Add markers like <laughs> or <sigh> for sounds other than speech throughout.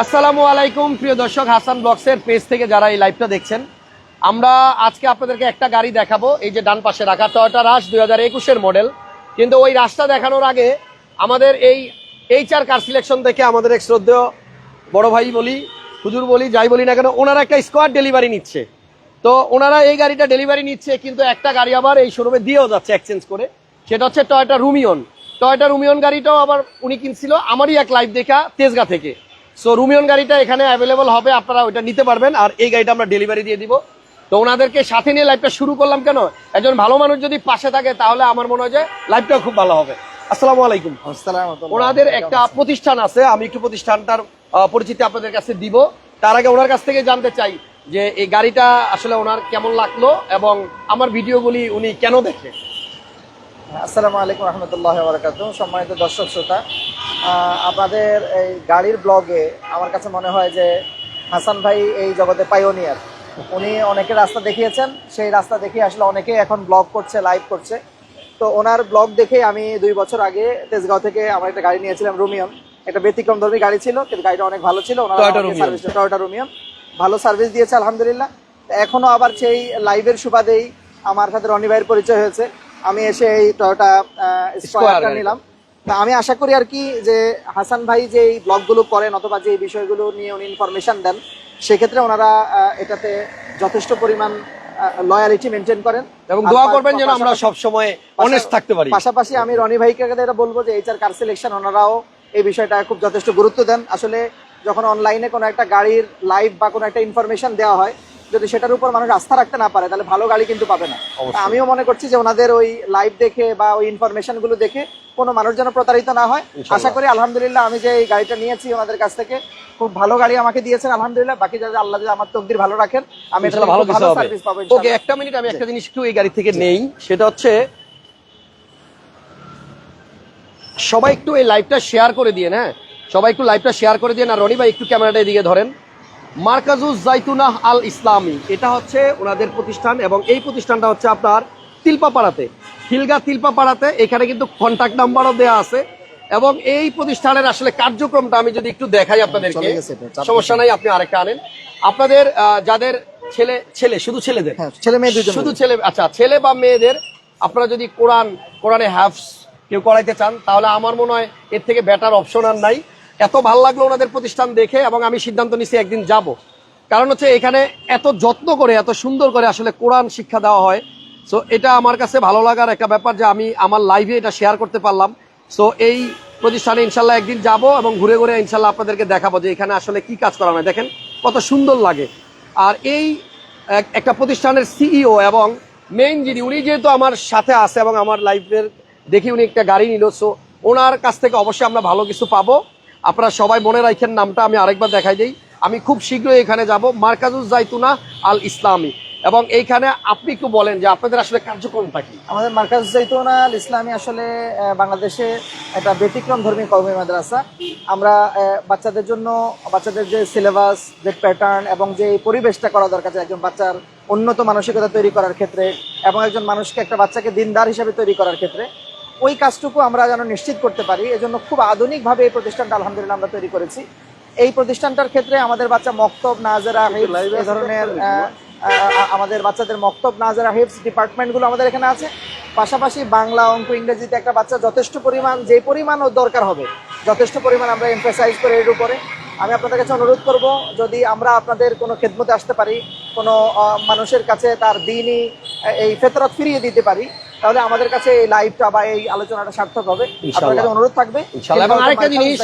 আসসালামু আলাইকুম, প্রিয় দর্শক, হাসান ব্লগসের পেজ থেকে যারা এই লাইভটা দেখছেন, আমরা আজকে আপনাদেরকে একটা গাড়ি দেখাবো, এই যে ডান পাশে রাখা টয়টা রাশ দুই হাজার একুশের মডেল কিন্তু ওই রাশটা দেখানোর আগে আমাদের এই এইচ আর কার সিলেকশন থেকে আমাদের এক শ্রদ্ধেয় বড় ভাই বলি, হুজুর বলি, যাই বলি না কেন, ওনারা একটা স্কোয়াড ডেলিভারি নিচ্ছে। তো ওনারা এই গাড়িটা ডেলিভারি নিচ্ছে, কিন্তু একটা গাড়ি আবার এই শোরুমে দিয়েও যাচ্ছে এক্সচেঞ্জ করে। সেটা হচ্ছে টয়টা রুমিয়ন টয়টা রুমিয়ন গাড়িটাও আবার উনি কিনছিল, আমারই এক লাইভ দেখা তেজগা থেকে। সো রুমিয়ন গাড়িটা এখানে অ্যাভেলেবল হবে আপনারা ওইটা নিতে পারবেন। আর এই গাড়িটা আমরা ডেলিভারি দিয়ে দিব। তো ওনাদেরকে সাথে নিয়ে লাইভটা শুরু করলাম কেন? একজন ভালো মানুষ যদি পাশে থাকে তাহলে আমার মনে হয় যে লাইভটাও খুব ভালো হবে। আসসালামু আলাইকুম। ওনাদের একটা প্রতিষ্ঠান আছে আমি একটু প্রতিষ্ঠানটার পরিচিতি আপনাদের কাছে দিব। তার আগে ওনার কাছ থেকে জানতে চাই যে এই গাড়িটা আসলে ওনার কেমন লাগল এবং আমার ভিডিওগুলি উনি কেন দেখে আসসালামু আলাইকুম রহমতুল্লাহ বারকাত সম্মানিত দর্শক শ্রোতা আপনাদের এই গাড়ির ব্লগে আমার কাছে মনে হয় যে হাসান ভাই এই জগতে পাইওনিয়ার উনি অনেকে রাস্তা দেখিয়েছেন সেই রাস্তা দেখিয়ে আসলে অনেকেই এখন ব্লগ করছে লাইভ করছে। তো ওনার ব্লগ দেখে আমি দুই বছর আগে তেজগাঁও থেকে আমার একটা গাড়ি নিয়েছিলাম রুমিয়ন একটা ব্যতিক্রম ধর্মী গাড়ি ছিল কিন্তু গাড়িটা অনেক ভালো ছিল। টয়োটা রুমিয়ন ভালো সার্ভিস দিয়েছে আলহামদুলিল্লাহ। তো এখনও আবার সেই লাইভের সুবাদেই আমার সাথে রনি ভাইয়ের পরিচয় হয়েছে। আমি এসে এই টয়োটা স্কোয়ারটা নিলাম। তা আমি আশা করি আর কি যে হাসান ভাই যে এই ব্লগগুলো করেন অথবা যে এই বিষয়গুলো নিয়ে উনি ইনফরমেশন দেন সেক্ষেত্রে ওনারা এটাতে যথেষ্ট পরিমাণ লয়ালিটি মেনটেন করেন। এবং দোয়া করবেন যেন আমরা পাশাপাশি- সব সময় অনেস্ট থাকতে পারি। পাশাপাশি আমি রনি ভাইকে এটা বলব যে এইচআর কার সিলেকশন ওনারাও এই বিষয়টা খুব যথেষ্ট গুরুত্ব দেন। আসলে যখন অনলাইনে কোনো একটা গাড়ির লাইভ বা কোনো একটা ইনফরমেশন দেওয়া হয় যদি সেটার উপর মানুষ আস্থা রাখতে না পারে তাহলে ভালো গাড়ি কিন্তু পাবে না। আমিও মনে করছি যে ওনাদের ওই লাইভ দেখে বা ওই ইনফরমেশনগুলো দেখে কোনো মানুষ যেন প্রতারিত না হয়। আশা করি আলহামদুলিল্লাহ আমি যে এই গাড়িটা নিয়েছি ওনাদের কাছ থেকে খুব ভালো গাড়ি আমাকে দিয়েছেন আলহামদুলিল্লাহ। বাকি যাদের আল্লাহ যদি আমার তকদির ভালো রাখেন আমি এটা ভালো ভালো সার্ভিস পাবো ওকে একটা মিনিট আমি একটা জিনিস একটু এই গাড়ি থেকে নেই সেটা হচ্ছে সবাই একটু এই লাইভটা শেয়ার করে দিয়ে হ্যাঁ? সবাই একটু লাইভটা শেয়ার করে দিয়ে না রনি ভাই একটু ক্যামেরাটা এদিকে ধরেন। মার্কাজুজ জাইতুনাহ আল ইসলামী। এটা হচ্ছে ওনাদের প্রতিষ্ঠান এবং এই প্রতিষ্ঠানটা হচ্ছে আপনার তিলপাপাড়াতে। খিলগা তিলপাপাড়াতে এখানে কিন্তু কন্ট্যাক্ট নাম্বারও দেওয়া আছে। এবং এই প্রতিষ্ঠানের আসলে কার্যক্রমটা আমি যদি একটু দেখাই আপনাদেরকে সমস্যা নাই আপনি আরেকটা আনেন। আপনাদের যাদের ছেলে ছেলে শুধু ছেলেদের? হ্যাঁ ছেলে মেয়ে শুধু ছেলে আচ্ছা ছেলে বা মেয়েদের আপনারা যদি কোরআন কোরআনে হ্যাফস কেউ করাইতে চান তাহলে আমার মনে হয় এর থেকে বেটার অপশন আর নাই। এত ভালো লাগল ওনাদের প্রতিষ্ঠান দেখে এবং আমি সিদ্ধান্ত নিছি একদিন যাব। কারণ হচ্ছে এখানে এত যত্ন করে, এত সুন্দর করে আসলে কোরআন শিক্ষা দেওয়া হয়। সো এটা আমার কাছে ভালো লাগার একটা ব্যাপার যে আমি আমার লাইভে এটা শেয়ার করতে পারলাম। সো এই প্রতিষ্ঠানে ইনশাল্লাহ একদিন যাব এবং ঘুরে ঘুরে ইনশাল্লাহ আপনাদেরকে দেখাবো যে এখানে আসলে কি কাজ করা হয়। দেখেন কত সুন্দর লাগে। আর এই এক- একটা প্রতিষ্ঠানের সিইও এবং মেইন যিনি, উনি যেহেতু আমার সাথে আছে এবং আমার লাইফের দেখি উনি একটা গাড়ি নিল। সো ওনার কাছ থেকে অবশ্যই আমরা ভালো কিছু পাবো। আপনারা সবাই মনে রাখেন নামটা, আমি আরেকবার দেখাই দিই। আমি খুব শীঘ্রই এখানে যাব মার্কাজুজ জাইতুনা আল ইসলামী। এবং এইখানে আপনি একটু বলেন যে আপনাদের আসলে কার্যক্রমটা কি? আমাদের মার্কাজ জৈতুনা আল ইসলামী আসলে বাংলাদেশে একটা ব্যতিক্রম ধর্মী কওমি মাদ্রাসা। আমরা বাচ্চাদের জন্য, বাচ্চাদের যে সিলেবাস যে প্যাটার্ন এবং যে পরিবেশটা করা দরকার একজন বাচ্চার উন্নত মানসিকতা তৈরি করার ক্ষেত্রে এবং একজন মানুষকে একটা বাচ্চাকে দিনদার হিসেবে তৈরি করার ক্ষেত্রে ওই কাজটুকু আমরা যেন নিশ্চিত করতে পারি। এজন্য খুব আধুনিকভাবে এই প্রতিষ্ঠানটা আলহামদুলিল্লাহ আমরা তৈরি করেছি। এই প্রতিষ্ঠানটার ক্ষেত্রে আমাদের বাচ্চা মক্তব নাজেরা এই ধরনের আমাদের বাচ্চাদের মক্তব নাজেরা হিপস ডিপার্টমেন্টগুলো আমাদের এখানে আছে। পাশাপাশি বাংলা অঙ্ক ইংরেজিতে একটা বাচ্চা যথেষ্ট পরিমাণ যে পরিমাণ ওর দরকার হবে যথেষ্ট পরিমাণ আমরা এমফাসাইজ করে এর উপরে। আমি আপনাদের কাছে অনুরোধ করব যদি আমরা আপনাদের কোনো খেদমতে আসতে পারি কোনো মানুষের কাছে তার দিনই এই ফেতরত ফিরিয়ে দিতে পারি তাহলে আমাদের কাছে এই লাইভটা বা এই আলোচনাটা সার্থক হবে। আপনাদের কাছে অনুরোধ থাকবে এবং আরেকটা জিনিস-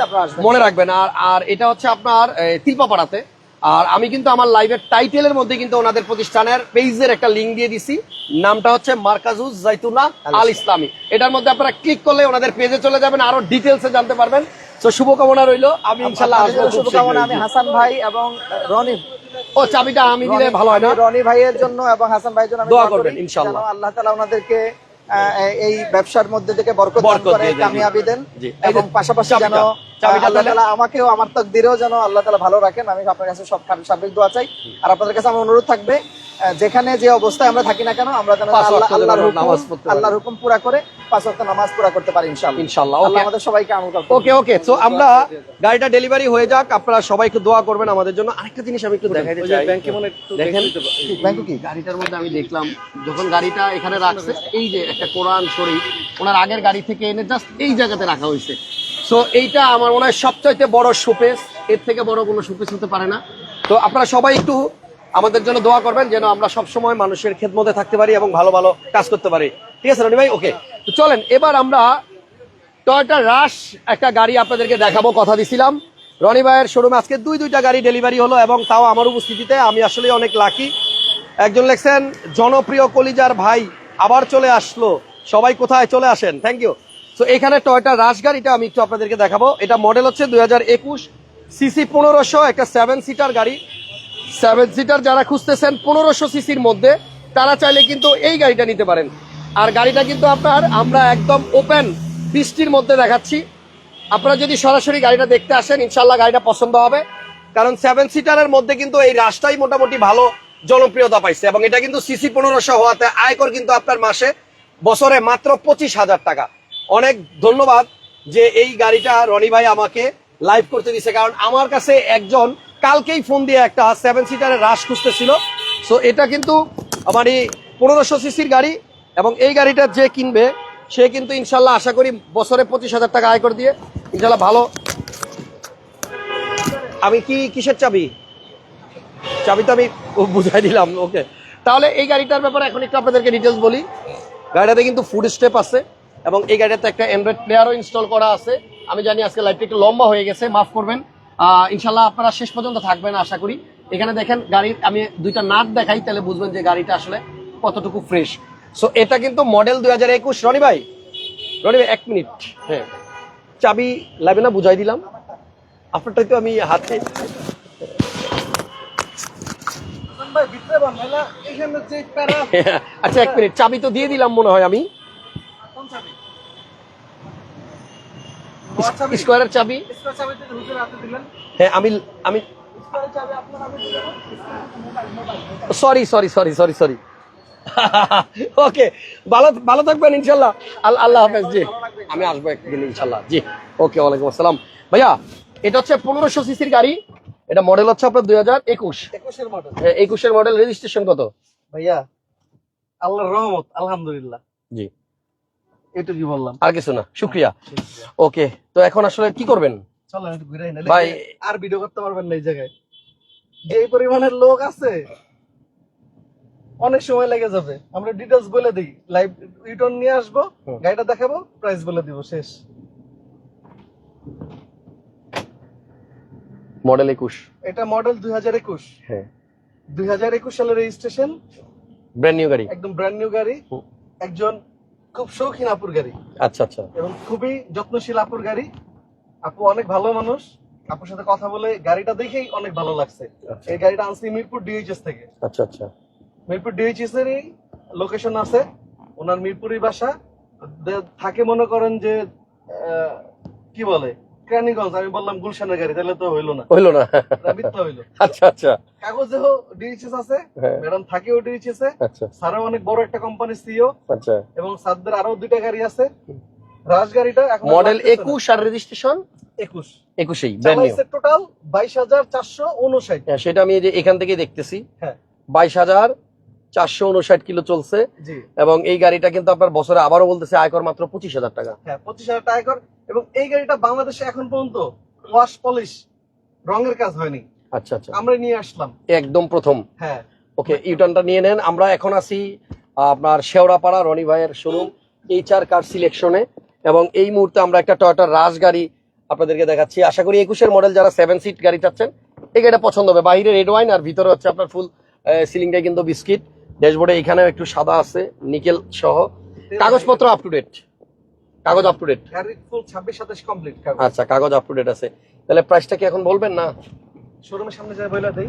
আপনারা মনে রাখবেন আর আর এটা হচ্ছে আপনার তিলপাপাড়াতে। আর আমি কিন্তু আমার লাইভের টাইটেলের মধ্যে কিন্তু ওনাদের প্রতিষ্ঠানের পেজের একটা লিঙ্ক দিয়ে দিছি। নামটা হচ্ছে মার্কাজুজ জাইতুনা আল ইসলামী। এটার মধ্যে আপনারা ক্লিক করলে ওনাদের পেজে চলে যাবেন আরও ডিটেলসে জানতে পারবেন। তো শুভকামনা রইল। আমি ইনশাল্লাহ শুভকামনা। আমি হাসান ভাই এবং রনি ও চাবিটা আমি দিলে ভালো হয় না? রনি ভাইয়ের জন্য এবং হাসান ভাইয়ের জন্য দোয়া করবেন, ইনশাআল্লাহ। আল্লাহ তাআলা ওনাদেরকে এই ব্যবসার মধ্যে থেকে বরকত দান করে কামিয়াবি দেন এবং পাশাপাশি যেন আল্লাহ আমাকেও আমার তকদিরেও যেন আল্লাহ তাআলা ভালো রাখেন। আমি আপনার কাছে সব সার্বিক দোয়া চাই। আর আপনাদের কাছে আমার অনুরোধ থাকবে যেখানে যে অবস্থায় আমরা থাকি না কেন আমরা যেন আল্লাহর হুকুম নামাজ পড়তে পারি। আল্লাহর হুকুম পুরা করে পাঁচ ওয়াক্ত নামাজ পুরা করতে পারি ইনশাআল্লাহ। ইনশাল্লাহ ওকে। আমাদের সবাইকে ওকে ওকে। তো আমরা গাড়িটা ডেলিভারি হয়ে যাক। আপনারা সবাই একটু দোয়া করবেন আমাদের জন্য। আরেকটা জিনিস আমি একটু দেখাইতে চাই। দেখেন। ব্যাংকু কি? গাড়িটার মধ্যে আমি দেখলাম যখন গাড়িটা এখানে রাখছে এই যে একটা কোরআন শরীফ ওনার আগের গাড়ি থেকে এনে জাস্ট এই জায়গাতে রাখা হয়েছে। সো এইটা আমার মনে হয় সবচাইতে বড় শোপেস এর থেকে বড় কোনো শোপেস হতে পারে না। তো আপনারা সবাই একটু আমাদের জন্য দোয়া করবেন যেন আমরা সব সময় মানুষের খেদমতে থাকতে পারি এবং ভালো ভালো কাজ করতে পারি। ঠিক আছে, রনি ভাই? ওকে তো চলেন, এবার আমরা টয়টা রাশ একটা গাড়ি আপনাদেরকে দেখাবো, কথা দিছিলাম। রনি ভাইয়ের শোরুমে আজকে দুই, দুইটা গাড়ি ডেলিভারি হলো এবং তাও আমার উপস্থিতিতে আমি আসলে অনেক লাকি একজন লেখছেন, জনপ্রিয় কলিজার ভাই আবার চলে আসলো। সবাই কোথায়? চলে আসেন। থ্যাংক ইউ তো এখানে টয়টা রাশ গাড়িটা আমি একটু আপনাদেরকে দেখাবো। এটা মডেল হচ্ছে দুই হাজার একুশ সিসি পনেরোশো, একটা সেভেন সিটার গাড়ি। সেভেন সিটার যারা খুঁজতেছেন, পনেরোশো সিসির মধ্যে, তারা চাইলে কিন্তু এই গাড়িটা নিতে পারেন। আর গাড়িটা কিন্তু আপনার, আমরা একদম ওপেন বৃষ্টির মধ্যে দেখাচ্ছি। আপনারা যদি সরাসরি গাড়িটা দেখতে আসেন ইনশাল্লাহ গাড়িটা পছন্দ হবে। কারণ সেভেন সিটারের মধ্যে কিন্তু এই রাস্তাই মোটামুটি ভালো জনপ্রিয়তা পাইছে। এবং এটা কিন্তু সিসি পনেরোশো হওয়াতে আয়কর কিন্তু আপনার মাসে, বছরে মাত্র পঁচিশ হাজার টাকা। অনেক ধন্যবাদ যে এই গাড়িটা রনি ভাই আমাকে লাইভ করতে দিছে কারণ আমার কাছে একজন কালকেই ফোন দিয়ে একটা সেভেন সিটারের রাশ খুঁজতেছিল। সো এটা কিন্তু আমার এই পনেরোশো সিসির গাড়ি এবং এই গাড়িটা যে কিনবে, সে কিন্তু ইনশাল্লাহ আশা করি বছরে পঁচিশ হাজার টাকা আয় করে দিয়ে ইনশাল্লাহ ভালো। আমি কি কিসের চাবি? চাবি তো আমি বুঝাই দিলাম ওকে তাহলে এই গাড়িটার ব্যাপারে এখন একটু আপনাদেরকে ডিটেলস বলি। গাড়িটাতে কিন্তু ফুড স্টেপ আছে। এবং এই গাড়িটাতে একটা অ্যান্ড্রয়েড প্লেয়ারও ইনস্টল করা আছে। আমি জানি আজকে লাইভটা একটু লম্বা হয়ে গেছে মাফ করবেন। ইনশাল্লাহ আপনারা শেষ পর্যন্ত থাকবেন আশা করি। এখানে দেখেন গাড়ির আমি দুইটা নাট দেখাই তাহলে বুঝবেন যে গাড়িটা আসলে কতটুকু ফ্রেশ সো এটা কিন্তু মডেল দুই হাজার একুশ। রনি ভাই রনি ভাই এক মিনিট। হ্যাঁ চাবি লাগবে না বুঝাই দিলাম। আপনারটাই তো আমি হাতে <laughs> আচ্ছা এক মিনিট। চাবি তো দিয়ে দিলাম মনে হয় আমি কোন চাবি স্কোয়ারের চাবি? হ্যাঁ আমি আমি sorry sorry sorry sorry sorry okay ভালো ভালো থাকবেন ইনশাল্লাহ। আল- আল্লাহ হাফেজ জি। আমি আসব একদিন ইনশাল্লাহ জি। ওকে ওয়ালাইকুম আসসালাম। ভাইয়া এটা হচ্ছে পনেরোশো সিসির গাড়ি। এটা মডেল হচ্ছে আপনার দুই হাজার একুশ। একুশের মডেল একুশের মডেল রেজিস্ট্রেশন কত? ভাইয়া আল্লাহর রহমত আলহামদুলিল্লাহ। জি। এটুকুই বললাম? আর কিছু না শুক্রিয়া। ওকে তো এখন আসলে কি করবেন? চলো একটু ঘুরে ভাই আর ভিডিও করতে পারবেন না এই জায়গায়। যে পরিমাণের লোক আছে অনেক সময় লেগে যাবে। আমরা ডিটেলস বলে দিই। লাইভ রিটার্ন নিয়ে আসব গাড়িটা দেখাবো প্রাইস বলে দিব শেষ। মডেল একুশ। এটা মডেল দুই হাজার একুশ। হ্যাঁ। দুই হাজার একুশ সালের রেজিস্ট্রেশন ব্র্যান্ড নিউ গাড়ি। একদম ব্র্যান্ড নিউ গাড়ি। একজন খুব শৌখিন আপুর গাড়ি। আচ্ছা আচ্ছা। এবং খুবই যত্নশীল আপুর গাড়ি। আপু অনেক ভালো মানুষ। আপুর সাথে কথা বলে গাড়িটা দেখেই অনেক ভালো লাগছে। আচ্ছা। এই গাড়িটা আনছি মিরপুর ডিএইচএস থেকে। আচ্ছা আচ্ছা। মিরপুর ডিএইচএস এরই লোকেশন আছে। ওনার মিরপুরি বাসা। থাকে মনে করেন যে কি বলে? কেরানীগঞ্জ আমি বললাম গুলশানের গাড়ি তাহলে তো হইল না। হইল না। মিথ্যা হইল। আচ্ছা আচ্ছা। কাগজেও ডিএইচএস আছে হ্যাঁ। ম্যাডাম থাকেও ডিএইচএস আচ্ছা। স্যারও অনেক বড় একটা কোম্পানি সিও আচ্ছা। এবং স্যারদের আরও দুইটা গাড়ি আছে। রাজ গাড়িটা এখন মডেল একুশ আর রেজিস্ট্রেশন? একুশ। একুশেই ব্র্যান্ড নিউ টোটাল বাইশ হাজার চারশো উনষাট হ্যাঁ সেটা আমি এই যে এখান থেকে দেখতেছি। হ্যাঁ। বাইশ হাজার চারশো উনষাট কিলো চলছে। এবং এই গাড়িটা কিন্তু আপনার বছরে আবারও বলতেছে আয়কর মাত্র পঁচিশ হাজার টাকা। হ্যাঁ পঁচিশ হাজার টাকা কর এবং এই গাড়িটা বাংলাদেশে এখন পর্যন্ত ওয়াশ পলিশ রঙের কাজ হয়নি। আচ্ছা আচ্ছা। আমরা নিয়ে আসলাম। একদম প্রথম। হ্যাঁ। ওকে ইউটার্নটা নিয়ে নেন। আমরা এখন আছি আপনার শেওড়াপাড়া রনি ভাইয়ের শোরুম এইচ আর কার সিলেকশনে এবং এই মুহূর্তে আমরা একটা টয়টার রাজ গাড়ি আপনাদেরকে দেখাচ্ছি। আশা করি একুশের মডেল যারা সেভেন সিট গাড়ি চাচ্ছেন এই গাড়িটা পছন্দ হবে। বাইরে রেড ওয়াইন আর ভিতরে হচ্ছে আপনার ফুল সিলিংটা কিন্তু বিস্কিট ড্যাশবোর্ডে এখানেও একটু সাদা আছে নিকেল সহ। কাগজপত্র আপ টু ডেট কাগজ আপ টু ডেট ফুল ছাব্বিশ সাতাশ কমপ্লিট আচ্ছা কাগজ আপ টু ডেট আছে। তাহলে প্রাইসটা কি এখন বলবেন না? শোরুমের সামনে যাই বইলা দেই।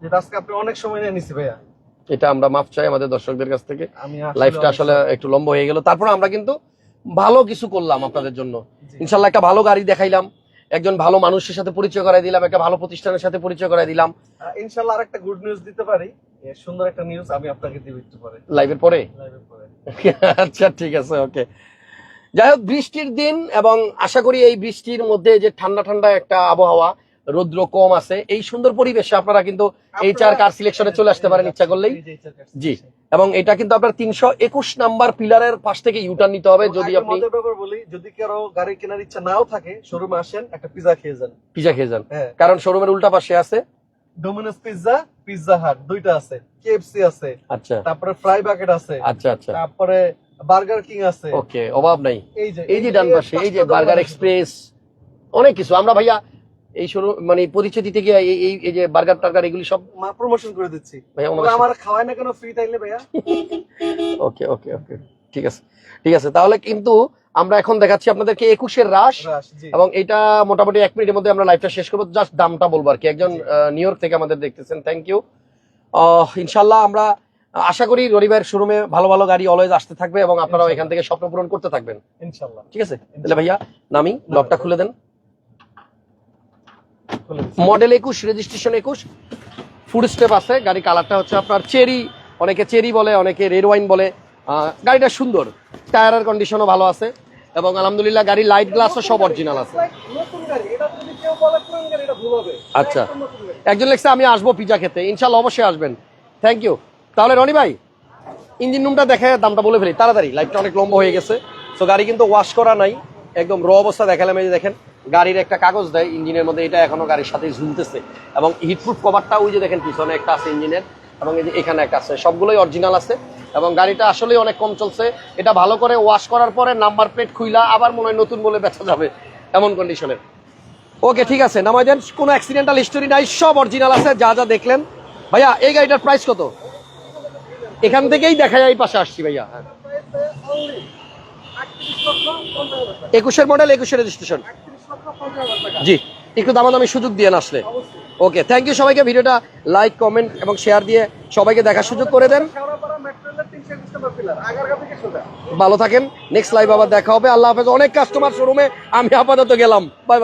যে আজকে আপনি অনেক সময় নিয়ে নিছি ভাইয়া। এটা আমরা মাপ চাই আমাদের দর্শকদের কাছ থেকে। লাইফটা আসলে একটু লম্বা হয়ে গেল। তারপর আমরা কিন্তু ভালো কিছু করলাম আপনাদের জন্য। ইনশাল্লাহ একটা ভালো গাড়ি দেখাইলাম। একজন ভালো মানুষের সাথে পরিচয় করাই দিলাম একটা ভালো প্রতিষ্ঠানের সাথে পরিচয় করাই দিলাম। ইনশাল্লাহ আরেকটা গুড নিউজ দিতে পারি। সুন্দর একটা নিউজ আমি আপনাকে দিব একটু পরে। লাইভের পরে? লাইভের পরে। আচ্ছা ঠিক আছে ওকে যাই হোক বৃষ্টির দিন এবং আশা করি এই বৃষ্টির মধ্যে যে ঠান্ডা ঠান্ডা একটা আবহাওয়া রৌদ্র কম আছে এই সুন্দর পরিবেশে আপনারা কিন্তু কার সিলেকশনে চলে আসতে পারেন ইচ্ছা করলেই। জি এবং এটা কিন্তু আপনার তিনশো একুশ নাম্বার পিলারের পাশ থেকে ইউটার্ন নিতে হবে যদি আপনি বলি যদি কারও গাড়ি কেনার ইচ্ছা নাও থাকে শোরুমে আসেন একটা পিজা খেয়ে যান। পিজা খেয়ে যান। হ্যাঁ। কারণ শোরুমের উল্টা পাশে আছে। ডোমিনোস পিৎজা পিৎজা হাট দুইটা আছে কেএফসি আছে আচ্ছা। তারপরে ফ্রাই বাকেট আছে আচ্ছা আচ্ছা। তারপরে বার্গার কিং আছে। ওকে অভাব নাই। এই যে এই যে ডান পাশে এই যে বার্গার এক্সপ্রেস অনেক কিছু। আমরা ভাইয়া এই শুরু মানে পরিচয় দিতে গিয়ে এই এই- যে বার্গার টার্গার এগুলি সব প্রমোশন করে দিচ্ছি। ভাইয়া আমার খাওয়ায় না কেন ফ্রি তাইলে ভাইয়া। <laughs> ওকে ওকে ওকে। ঠিক আছে। ঠিক আছে তাহলে কিন্তু আমরা এখন দেখাচ্ছি আপনাদেরকে একুশের রাশ রাশ এবং এটা মোটামুটি এক মিনিটের মধ্যে আমরা লাইভটা শেষ করব। জাস্ট দামটা বলব আর কি। একজন নিউ ইয়র্ক থেকে আমাদের দেখতেছেন। থ্যাংক ইউ ইনশাল্লাহ আমরা আশা করি রবিবার শোরুমে ভালো ভালো গাড়ি অলওয়েজ আসতে থাকবে এবং আপনারাও এখান থেকে স্বপ্ন পূরণ করতে থাকবেন। ইনশাল্লাহ ঠিক আছে? তাহলে ভাইয়া নামি লকটা খুলে দেন। মডেল একুশ রেজিস্ট্রেশন একুশ। ফুড স্টেপ আছে। গাড়ি কালারটা হচ্ছে আপনার চেরি। অনেকে চেরি বলে অনেকে রেড ওয়াইন বলে। আহ, গাড়িটা সুন্দর। টায়ারের কন্ডিশনও ভালো আছে। এবং আলহামদুলিল্লাহ গাড়ি লাইট গ্লাসও সব অরিজিনাল আছে। আচ্ছা। একজন লেখছে, আমি আসব পিজা খেতে। ইনশাল্লাহ অবশ্যই আসবেন। থ্যাংক ইউ তাহলে রনি ভাই, ইঞ্জিন রুমটা দেখে দামটা বলে ফেলি। তাড়াতাড়ি লাইটটা অনেক লম্বা হয়ে গেছে। সো গাড়ি কিন্তু ওয়াশ করা নাই। একদম র অবস্থা দেখালাম এই যে দেখেন। গাড়ির একটা কাগজ দেয় ইঞ্জিনের মধ্যে, এটা এখনও গাড়ির সাথে ঝুলতেছে। এবং হিটপ্রুফ কভারটা ওই যে দেখেন, পিছনে একটা আছে ইঞ্জিনের। এবং এই যে এখানে একটা আছে, সবগুলোই অরিজিনাল আছে এবং গাড়িটা আসলেই অনেক কম চলছে এটা ভালো করে ওয়াশ করার পরে নাম্বার প্লেট খুইলা আবার মনে হয় নতুন বলে বেচা যাবে এমন কন্ডিশনের ওকে ঠিক আছে, নামাই দেন, কোনো অ্যাক্সিডেন্টাল হিস্টোরি নাই, সব অরিজিনাল আছে, যা যা দেখলেন ভাইয়া, এই গাড়িটার প্রাইস কত এখান থেকেই দেখা যায় এই পাশে আসছি ভাইয়া হ্যাঁ। Only 38 লক্ষ 50 হাজার টাকা। একুশের মডেল একুশের রেজিস্ট্রেশন 38 লক্ষ 50 হাজার টাকা। জি, একটু দামাদামি সুযোগ দিয়ে আসলে। ওকে থ্যাংক ইউ সবাইকে। ভিডিওটা লাইক কমেন্ট এবং শেয়ার দিয়ে সবাইকে দেখার সুযোগ করে দেন। শেওড়াপাড়া মেট্রো রেলের 321 নম্বর পিলার, আগারগা থেকে সোজা। ভালো থাকেন। নেক্সট লাইভ আবার দেখা হবে। আল্লাহ হাফেজ। অনেক কাস্টমার শোরুমে আমি আপাতত গেলাম। বাই